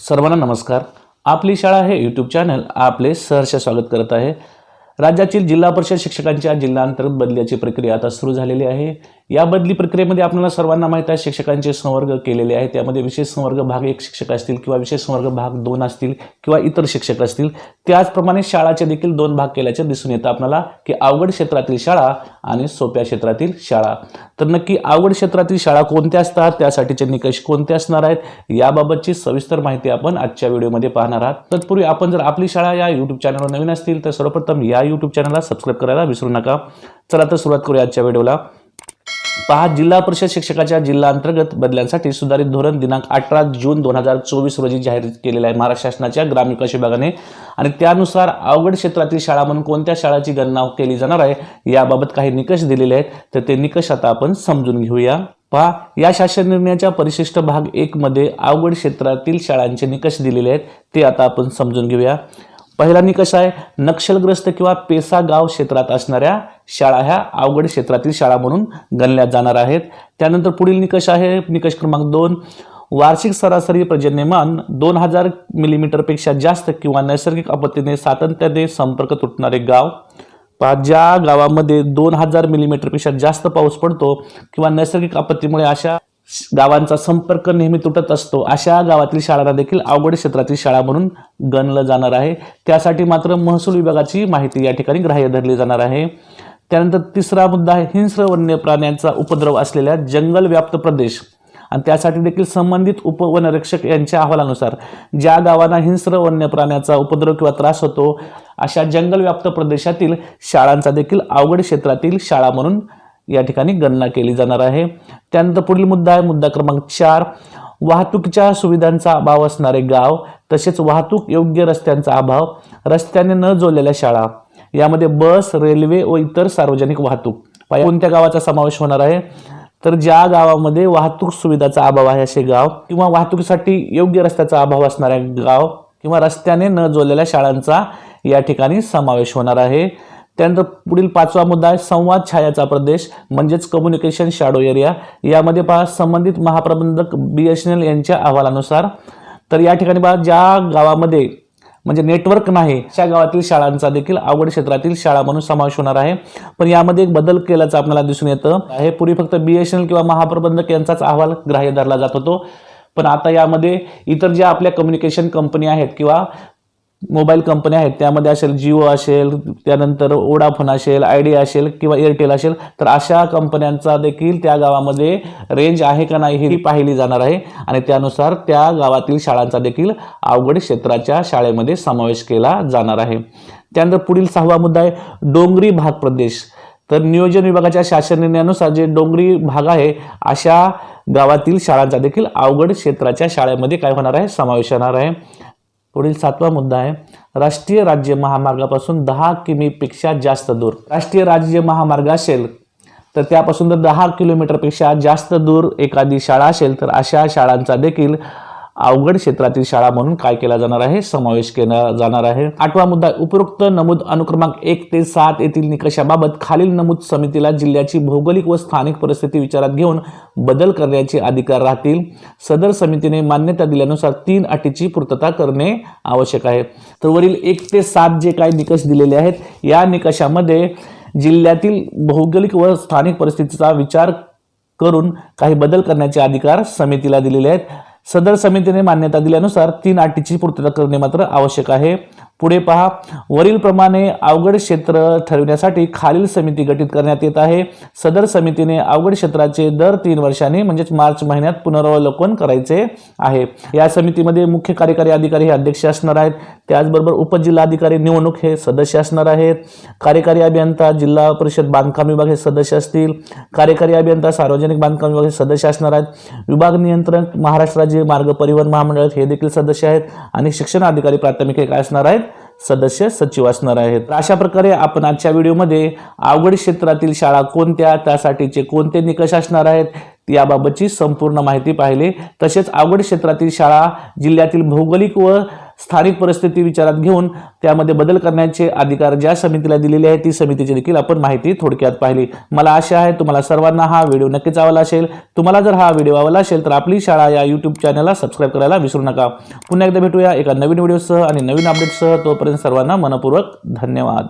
सर्वांना नमस्कार. आपली शाळा हे यूट्यूब चॅनल आपले सहर्ष स्वागत करत आहे. राज्यातील जिल्हा परिषद शिक्षकांच्या जिल्हांतर्गत बदल्याची प्रक्रिया आता सुरू झालेली आहे. या बदली प्रक्रियेमध्ये आपल्याला सर्वांना माहीत आहे शिक्षकांचे संवर्ग केलेले आहेत. त्यामध्ये विशेष संवर्ग भाग एक शिक्षक असतील किंवा विशेष संवर्ग भाग दोन असतील किंवा इतर शिक्षक असतील त्याचप्रमाणे शाळाचे देखील दोन भाग केल्याचे दिसून येतं आपल्याला की अवघड क्षेत्रातील शाळा आणि सोप्या क्षेत्रातील शाळा. तर नक्की अवघड क्षेत्रातील शाळा कोणत्या असतात? त्यासाठीचे निकष कोणते असणार आहेत? याबाबतची सविस्तर माहिती आपण आजच्या व्हिडिओमध्ये पाहणार आहात. तत्पूर्वी आपण जर आपली शाळा या यूट्यूब चॅनलवर नवीन असतील तर सर्वप्रथम या यूट्यूब चॅनलला सबस्क्राईब करायला विसरू नका. चला तर सुरुवात करूया आजच्या व्हिडिओला. पहा जिल्हा परिषद शिक्षकाच्या जिल्हा अंतर्गत बदल्यांसाठी सुधारित धोरण दिनांक अठरा जून दोन हजार चोवीस रोजी जाहीर केलेलं आहे. महाराष्ट्र शासनाच्या ग्रामीण विकास विभागाने. आणि त्यानुसार अवघड क्षेत्रातील शाळा म्हणून कोणत्या शाळाची गणना केली जाणार आहे याबाबत काही निकष दिलेले आहेत. तर ते निकष आता आपण समजून घेऊया. पहा या शासन निर्णयाच्या परिशिष्ट भाग एक मध्ये अवघड क्षेत्रातील शाळांचे निकष दिलेले आहेत. ते आता आपण समजून घेऊया. पहिला निकष आहे नक्षलग्रस्त किंवा पेसा गाव क्षेत्रात असणाऱ्या शाळा ह्या अवघड क्षेत्रातील शाळा म्हणून गणल्या जाणार आहेत. त्यानंतर पुढील निकष आहे निकष क्रमांक दोन. वार्षिक सरासरी पर्जन्यमान दोन हजार मिलीमीटरपेक्षा जास्त किंवा नैसर्गिक आपत्तीने सातत्याने संपर्क तुटणारे गाव. पहा ज्या गावामध्ये दोन हजार मिलीमीटरपेक्षा जास्त पाऊस पडतो किंवा नैसर्गिक आपत्तीमुळे अशा गावांचा संपर्क नेहमी तुटत असतो. अशा गावातील शाळांना देखील अवघड क्षेत्रातील शाळा म्हणून गणलं जाणार आहे. त्यासाठी मात्र महसूल विभागाची माहिती या ठिकाणी ग्राह्य धरली जाणार आहे. त्यानंतर तिसरा मुद्दा आहे हिंस्र वन्य प्राण्यांचा उपद्रव असलेल्या जंगल व्याप्त प्रदेश. आणि त्यासाठी देखील संबंधित उपवनरक्षक यांच्या अहवालानुसार ज्या गावांना हिंस्र वन्य प्राण्याचा उपद्रव किंवा त्रास होतो अशा जंगल व्याप्त प्रदेशातील शाळांचा देखील अवघड क्षेत्रातील शाळा म्हणून या ठिकाणी गणना केली जाणार आहे. त्यानंतर पुढील मुद्दा आहे मुद्दा क्रमांक चार. वाहतुकीच्या सुविधांचा अभाव असणारे गाव तसेच वाहतूक योग्य रस्त्यांचा अभाव रस्त्याने न जोडलेल्या शाळा यामध्ये बस रेल्वे व इतर सार्वजनिक वाहतूक. कोणत्या गावाचा समावेश होणार आहे? तर ज्या गावामध्ये वाहतूक सुविधाचा अभाव आहे असे गाव किंवा वाहतुकीसाठी योग्य रस्त्याचा अभाव असणाऱ्या गाव किंवा रस्त्याने न जोडलेल्या शाळांचा या ठिकाणी समावेश होणार आहे. त्यानंतर पुढील पाचवा मुद्दा आहे संवाद छायाचा प्रदेश म्हणजेच कम्युनिकेशन शॅडो एरिया यामध्ये पहा संबंधित महाप्रबंधक बी एस एन एल यांच्या अहवालानुसार. तर या ठिकाणी पहा ज्या गावामध्ये म्हणजे नेटवर्क नाही अशा गावातील शाळांचा देखील आवड क्षेत्रातील शाळा म्हणून समावेश होणार आहे. पण यामध्ये एक बदल केल्याचं आपल्याला दिसून येतं. हे पूर्वी फक्त बी एस एन एल किंवा महाप्रबंधक यांचाच अहवाल ग्राह्य धरला जात होतो. पण आता यामध्ये इतर ज्या आपल्या कम्युनिकेशन कंपनी आहेत किंवा मोबाईल कंपन्या आहेत त्यामध्ये असेल जिओ असेल त्यानंतर ओडाफोन असेल आयडिया असेल किंवा एअरटेल असेल तर अशा कंपन्यांचा देखील त्या गावामध्ये रेंज आहे का नाही ही पाहिली जाणार आहे. आणि त्यानुसार त्या गावातील शाळांचा देखील अवघड क्षेत्राच्या शाळेमध्ये समावेश केला जाणार आहे. त्यानंतर पुढील सहावा मुद्दा आहे डोंगरी भाग प्रदेश. तर नियोजन विभागाच्या शासन निर्णयानुसार जे डोंगरी भाग आहे अशा गावातील शाळांचा देखील अवघड क्षेत्राच्या शाळेमध्ये काय होणार आहे? समावेश होणार आहे. पुढील सातवा मुद्दा आहे. राष्ट्रीय राज्य महामार्गापासून दहा किमीपेक्षा जास्त दूर. राष्ट्रीय राज्य महामार्ग असेल तर त्यापासून जर दहा किलोमीटरपेक्षा जास्त दूर एखादी शाळा असेल तर अशा शाळांचा देखील अवघड क्षेत्रातील शाळा म्हणून काय केला जाणार आहे? समावेश केला जाणार आहे. आठवा मुद्दा उपरोक्त नमूद अनुक्रमांक एक ते सात येथील निकषाबाबत खालील नमूद समितीला जिल्ह्याची भौगोलिक व स्थानिक परिस्थिती विचारात घेऊन बदल करण्याचे अधिकार राहतील. सदर समितीने मान्यता दिल्यानुसार तीन अटीची पूर्तता करणे आवश्यक आहे. तर वरील एक ते सात जे काही निकष दिलेले आहेत या निकषामध्ये जिल्ह्यातील भौगोलिक व स्थानिक परिस्थितीचा विचार करून काही बदल करण्याचे अधिकार समितीला दिलेले आहेत. सदर समितीने मान्यता दिल्यानुसार तीन अटीची पूर्तता करणे मात्र आवश्यक आहे. पुढे पहा. वरीलप्रमाणे अवघड क्षेत्र ठरविण्यासाठी खालील समिती गठीत करण्यात येत आहे. सदर समितीने अवघड क्षेत्राचे दर तीन वर्षांनी म्हणजेच मार्च महिन्यात पुनरावलोकन करायचे आहे. या समितीमध्ये मुख्य कार्यकारी अधिकारी हे अध्यक्ष असणार आहेत. त्याचबरोबर उपजिल्हाधिकारी निवडणूक हे सदस्य असणार आहेत. कार्यकारी अभियंता जिल्हा परिषद बांधकाम विभाग हे सदस्य असतील. कार्यकारी अभियंता सार्वजनिक बांधकाम विभाग हे सदस्य असणार आहेत. विभाग नियंत्रक महाराष्ट्र राज्य मार्ग परिवहन महामंडळ हे देखील सदस्य आहेत आणि शिक्षण अधिकारी प्राथमिक हे काय असणार आहेत सदस्य सचिव असणार आहेत. तर अशा प्रकारे आपण आजच्या व्हिडिओमध्ये अवघड क्षेत्रातील शाळा कोणत्या त्यासाठीचे कोणते निकष असणार आहेत याबाबतची संपूर्ण माहिती पाहिली. तसेच अवघड क्षेत्रातील शाळा जिल्ह्यातील भौगोलिक व स्थानिक परिस्थिती विचारात घेऊन त्यामध्ये बदल करण्याचे अधिकार ज्या समितीला दिलेले आहे ती समितीची देखील आपण माहिती थोडक्यात पाहिली. मला आशा आहे तुम्हाला सर्वांना हा व्हिडिओ नक्कीच आवडला असेल. तुम्हाला जर हा व्हिडिओ आवडला असेल तर आपली शाळा या यूट्यूब चॅनलला सबस्क्राईब करायला विसरू नका. पुन्हा एकदा भेटूया एका नवीन व्हिडिओसह आणि नवीन अपडेटसह तोपर्यंत सर्वांना मनपूर्वक धन्यवाद.